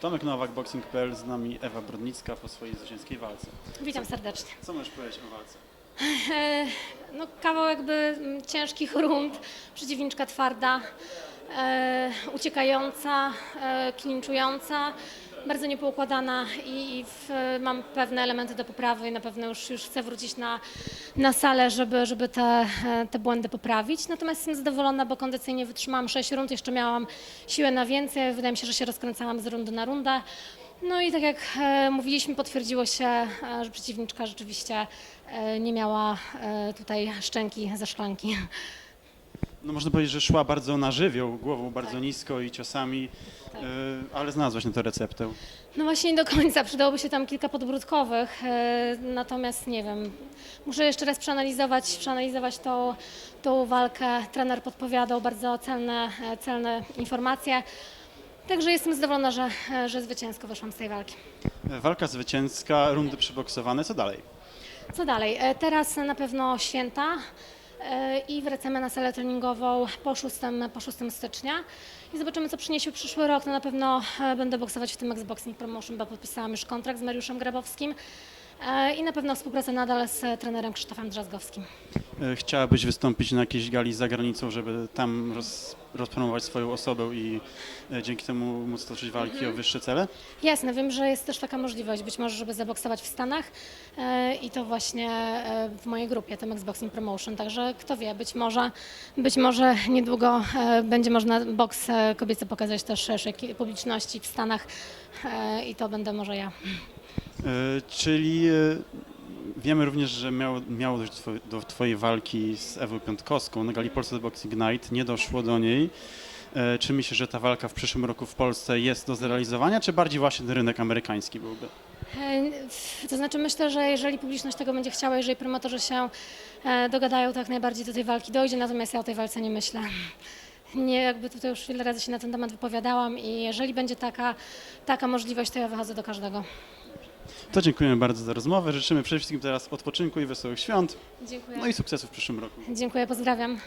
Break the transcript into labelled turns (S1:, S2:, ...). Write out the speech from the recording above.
S1: Tomek Nowak, Boxing.pl, z nami Ewa Brodnicka po swojej zwycięskiej walce.
S2: Witam serdecznie.
S1: Co możesz powiedzieć o walce?
S2: E, no, kawał jakby mm, ciężkich rund, przeciwniczka twarda, e, uciekająca, e, klinczująca, bardzo niepoukładana i, i w, mam pewne elementy do poprawy i na pewno już, już chcę wrócić na, na salę, żeby, żeby te, e, te błędy poprawić. Natomiast jestem zadowolona, bo kondycyjnie wytrzymałam 6 rund, jeszcze miałam siłę na więcej, wydaje mi się, że się rozkręcałam z rundy na rundę. No i tak jak e, mówiliśmy, potwierdziło się, e, że przeciwniczka rzeczywiście nie miała tutaj szczęki ze szklanki.
S1: No można powiedzieć, że szła bardzo na żywioł, głową bardzo nisko i ciosami,
S2: Tak.
S1: y, ale znalazłaś na to receptę.
S2: No właśnie nie do końca, przydałoby się tam kilka podbródkowych, e, natomiast nie wiem, muszę jeszcze raz przeanalizować, przeanalizować tą, tą walkę. Trener podpowiadał bardzo celne, e, celne informacje, także jestem zadowolona, że, e, że zwycięsko wyszłam z tej walki.
S1: E, Walka zwycięska, rundy przyboksowane, co dalej?
S2: Co dalej? E, Teraz na pewno święta e, i wracamy na salę treningową po 6, po 6 stycznia i zobaczymy, co przyniesie przyszły rok. No na pewno e, będę boksować w tym Xboxing Promotion, bo podpisałam już kontrakt z Mariuszem Grabowskim e, i na pewno współpracę nadal z trenerem Krzysztofem Drzazgowskim.
S1: E, Chciałabyś wystąpić na jakiejś gali za granicą, żeby tam roz, rozpromować swoją osobę i e, dzięki temu móc toczyć walki
S2: Mhm.
S1: o wyższe cele?
S2: Jasne, wiem, że jest też taka możliwość, być może, żeby zaboksować w Stanach e, i to właśnie e, w mojej grupie, tym Xboxing Promotion, także kto wie, być może, być może niedługo e, będzie można boks e, kobiecy pokazać też szerszej publiczności w Stanach e, i to będę może ja.
S1: E, Czyli e, wiemy również, że miało, miało dojść do twojej- walki z Ewą Piątkowską na gali Polsce Boxing Night, nie doszło do niej. E, Czy myślisz, że ta walka w przyszłym roku w Polsce jest do zrealizowania, czy bardziej właśnie rynek amerykański byłby?
S2: To znaczy myślę, że jeżeli publiczność tego będzie chciała, jeżeli promotorzy się dogadają, to jak najbardziej do tej walki dojdzie, natomiast ja o tej walce nie myślę. Nie, jakby tutaj już wiele razy się na ten temat wypowiadałam i jeżeli będzie taka, taka możliwość, to ja wychodzę do każdego.
S1: To dziękujemy bardzo za rozmowę. Życzymy przede wszystkim teraz odpoczynku i wesołych świąt,
S2: Dziękuję.
S1: no i sukcesów w przyszłym roku.
S2: Dziękuję, pozdrawiam.